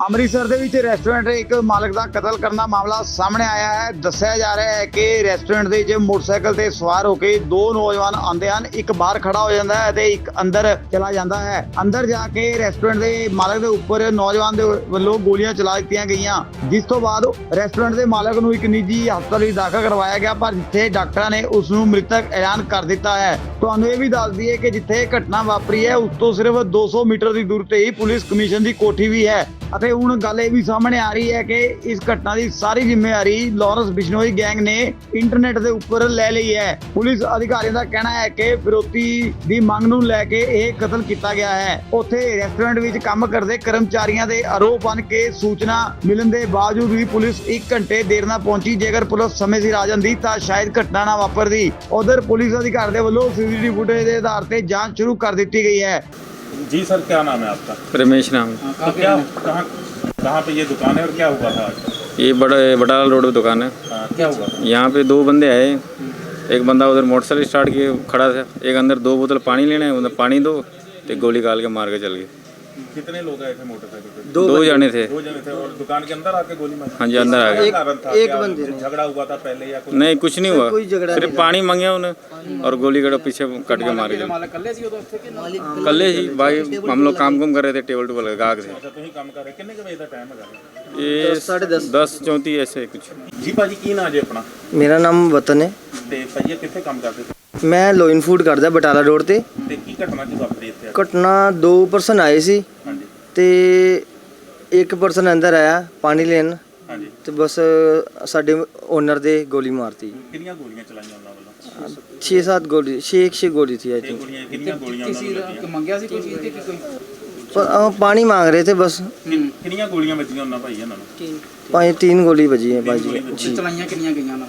ਅੰਮ੍ਰਿਤਸਰ ਦੇ ਵਿੱਚ ਰੈਸਟੋਰੈਂਟ ਇੱਕ ਮਾਲਕ ਦਾ ਕਤਲ ਕਰਨ ਦਾ ਮਾਮਲਾ ਸਾਹਮਣੇ ਆਇਆ ਹੈ। ਦੱਸਿਆ ਜਾ ਰਿਹਾ ਹੈ ਕਿ ਰੈਸਟੋਰੈਂਟ ਦੇ ਵਿੱਚ ਮੋਟਰਸਾਈਕਲ ਤੇ ਸਵਾਰ ਹੋ ਕੇ ਦੋ ਨੌਜਵਾਨ ਆਉਂਦੇ ਹਨ। ਇੱਕ ਬਾਹਰ ਖੜਾ ਹੋ ਜਾਂਦਾ ਹੈ ਤੇ ਇੱਕ ਅੰਦਰ ਚਲਾ ਜਾਂਦਾ ਹੈ। ਅੰਦਰ ਜਾ ਕੇ ਰੈਸਟੋਰੈਂਟ ਦੇ ਮਾਲਕ ਦੇ ਉੱਪਰ ਨੌਜਵਾਨ ਦੇ ਵੱਲੋਂ ਗੋਲੀਆਂ ਚਲਾ ਦਿੱਤੀਆਂ ਗਈਆਂ। ਜਿਸ ਤੋਂ ਬਾਅਦ ਰੈਸਟੋਰੈਂਟ ਦੇ ਮਾਲਕ ਨੂੰ ਇੱਕ ਨਿੱਜੀ ਹਸਪਤਾਲ ਵਿੱਚ ਦਾਖਲ ਕਰਵਾਇਆ ਗਿਆ, ਪਰ ਜਿੱਥੇ ਡਾਕਟਰਾਂ ਨੇ ਉਸ ਨੂੰ ਮ੍ਰਿਤਕ ਐਲਾਨ ਕਰ ਦਿੱਤਾ ਹੈ। ਤੁਹਾਨੂੰ ਇਹ ਵੀ ਦੱਸ ਦਈਏ ਕਿ ਜਿੱਥੇ ਘਟਨਾ ਵਾਪਰੀ ਹੈ, ਉਸ ਤੋਂ ਸਿਰਫ 200 ਮੀਟਰ ਦੀ ਦੂਰ ਤੇ ਹੀ ਪੁਲਿਸ ਕਮਿਸ਼ਨ ਦੀ ਕੋਠੀ ਵੀ ਹੈ ਅਤੇ ਹੁਣ ਗੱਲ ਇਹ ਵੀ ਸਾਹਮਣੇ ਆ ਰਹੀ ਹੈ ਕਿ ਇਸ ਘਟਨਾ ਦੀ ਸਾਰੀ ਜ਼ਿੰਮੇਵਾਰੀ ਲਾਰੈਂਸ ਬਿਸ਼ਨੋਈ ਗੈਂਗ ਨੇ ਇੰਟਰਨੈਟ ਦੇ ਉੱਪਰ ਲੈ ਲਈ ਹੈ। ਪੁਲਿਸ ਅਧਿਕਾਰੀਆਂ ਦਾ ਕਹਿਣਾ ਹੈ ਕਿ ਫਿਰੋਤੀ ਦੀ ਮੰਗ ਨੂੰ ਲੈ ਕੇ ਇਹ ਕਤਲ ਕੀਤਾ ਗਿਆ ਹੈ। ਉੱਥੇ ਰੈਸਟੋਰੈਂਟ ਵਿੱਚ ਕੰਮ ਕਰਦੇ ਕਰਮਚਾਰੀਆਂ ਦੇ ਆਰੋਪ ਹਨ ਕਿ ਸੂਚਨਾ ਮਿਲਣ ਦੇ ਬਾਵਜੂਦ ਵੀ ਪੁਲਿਸ 1 ਘੰਟੇ ਦੇਰ ਨਾਲ ਪਹੁੰਚੀ। ਜੇਕਰ ਪੁਲਿਸ ਸਮੇਂ ਸਿਰ ਆ ਜਾਂਦੀ ਤਾਂ ਸ਼ਾਇਦ ਘਟਨਾ ਨਾ ਵਾਪਰਦੀ। ਉਧਰ ਪੁਲਿਸ ਅਧਿਕਾਰੀ ਦੇ ਵੱਲੋਂ ਸੀਸੀਟੀਵੀ ਫੁਟੇਜ ਦੇ ਆਧਾਰ ਤੇ ਜਾਂਚ ਸ਼ੁਰੂ ਕਰ ਦਿੱਤੀ ਗਈ ਹੈ। जी सर क्या नाम है आपका? रमेश नाम। है। तो क्या कहाँ कहाँ पे ये दुकान है और क्या हुआ था आज? ये बड़ा बटाल रोड पे दुकान है। आ, क्या हुआ? यहाँ पे दो बंदे आए। एक बंदा उधर मोटरसाइकिल स्टार्ट किए खड़ा था। एक अंदर दो बोतल पानी लेने उधर पानी दो तो गोली काल के मार के चल गए। कितने लोग आए थे मोटरसाइकिल दो, दो जाने थे। दो जाने थे और दुकान के अंदर आके गोली मारी। हाँ जी अंदर आ गए। एक बंदे झगड़ा हुआ था पहले या कुछ? नहीं कुछ नहीं हुआ। कोई झगड़ा सिर्फ़ पानी मांगे उन्हें और गोली गड़ा पीछे तो कट के मारे गए कल ही भाई हम लोग काम कुम कर रहे थे टेबल टूबल गाग से अच्छा, तो ये तो साढ़े दस। दस चौंतीस ऐसे कुछ। जी भाजी की ना जी अपना? मेरा नाम वतन है। भाजी कितने काम करते थे? ਮੈਂ ਲੋਇਨ ਫੂਡ ਕਰਦਾ ਬਟਾਲਾ ਰੋਡ ਤੇ। ਘਟਨਾ ਦੋ ਪਰਸਨ ਆਏ ਸੀ ਤੇ ਇੱਕ ਪਰਸਨ ਅੰਦਰ ਆਇਆ ਪਾਣੀ ਲੈਣ। ਤੇ ਬਸ ਸਾਡੇ ਓਨਰ ਦੇ ਗੋਲੀ ਮਾਰਤੀ। ਕਿੰਨੀਆਂ ਗੋਲੀਆਂ ਚਲਾਈਆਂ ਉਹਨਾਂ ਵੱਲੋਂ? 6-7 ਗੋਲੀ 6-6 ਗੋਲੀ ਸੀ ਆਈ ਥਿੰਕ ਪਾਣੀ ਮੰਗ ਰਹੇ ਤੇ ਬਸ। ਕਿੰਨ- ਕਿੰਨੀਆਂ ਗੋਲੀਆਂ ਵੱਜੀਆਂ ਉਹਨਾਂ ਭਾਈ ਇਹਨਾਂ ਭਾਈ 3 ਗੋਲੀ ਵੱਜੀ ਭਾਈ ਜੀ। ਚਲਾਈਆਂ ਕਿੰਨੀਆਂ ਗਈਆਂ ਨਾਲ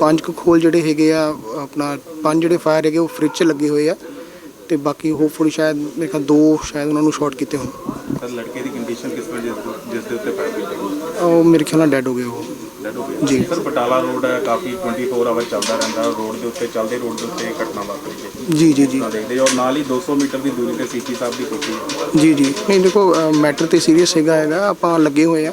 ਪੰਜ ਕੁ ਖੋਲ ਜਿਹੜੇ ਹੈਗੇ ਆ ਆਪਣਾ ਪੰਜ ਜਿਹੜੇ ਫਾਇਰ ਹੈਗੇ ਉਹ ਫ੍ਰਿਜ 'ਚ ਲੱਗੇ ਹੋਏ ਆ ਤੇ ਬਾਕੀ ਹੋਪਫੁਲੀ ਸ਼ਾਇਦ ਮੇਰੇ ਖਿਆਲ ਦੋ ਸ਼ਾਇਦ ਉਹਨਾਂ ਨੂੰ ਸ਼ਾਰਟ ਕੀਤੇ ਹੋਣ। ਸਰ ਲੜਕੇ ਦੀ ਕੰਡੀਸ਼ਨ ਕਿਸ ਤਰ੍ਹਾਂ ਜਿਸ ਜਿਸ ਦੇ ਉੱਤੇ ਫਾਇਰ ਕੀਤਾ ਉਹ ਮੇਰੇ ਖਿਆਲ ਨਾਲ ਡੈਡ ਹੋ ਗਏ ਉਹ। ਹੋ ਗਿਆ। ਜੀ। ਸਰ ਬਟਾਲਾ ਰੋਡ ਹੈ ਕਾਫੀ 24 ਆਵਰ ਚੱਲਦਾ ਰਹਿੰਦਾ ਰੋਡ ਦੇ ਉੱਤੇ ਚੱਲਦੇ ਰੋਡ ਦੇ ਉੱਤੇ ਇਹ ਘਟਨਾ ਵਾਪਰੀ ਹੈ। ਜੀ ਜੀ ਜੀ। ਦੇਖਦੇ ਔਰ ਨਾਲ ਹੀ 200 ਮੀਟਰ ਦੀ ਦੂਰੀ ਤੇ ਸੀਪੀ ਸਾਹਿਬ ਦੀ ਕੋਠੀ ਹੈ। ਜੀ ਜੀ। ਨਹੀਂ ਦੇਖੋ ਮੈਟਰ ਤੇ ਸੀਰੀਅਸ ਹੈਗਾ ਹੈਗਾ। ਆਪਾਂ ਲੱਗੇ ਹੋਏ ਆ।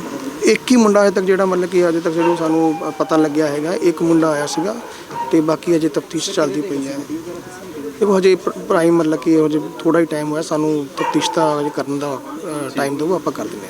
ਇੱਕ ਹੀ ਮੁੰਡਾ ਅਜੇ ਤੱਕ ਜਿਹੜਾ ਮਤਲਬ ਕਿ ਅਜੇ ਤੱਕ ਜਿਹੜਾ ਸਾਨੂੰ ਪਤਾ ਲੱਗਿਆ ਹੈਗਾ, ਇੱਕ ਮੁੰਡਾ ਆਇਆ ਸੀਗਾ ਤੇ ਬਾਕੀ ਅਜੇ ਤਫਤੀਸ਼ ਚੱਲਦੀ ਪਈ ਹੈ। ਦੇਖੋ ਹਜੇ ਪ੍ਰਾਈਮ ਮਤਲਬ ਕਿ ਹਜੇ ਥੋੜਾ ਹੀ ਟਾਈਮ ਹੋਇਆ, ਸਾਨੂੰ ਤਫਤੀਸ਼ ਤਾਂ ਹਜੇ ਕਰਨ ਦਾ ਟਾਈਮ ਦਿਓ ਆਪਾਂ ਕਰ ਦਿੰਦੇ ਹਾਂ।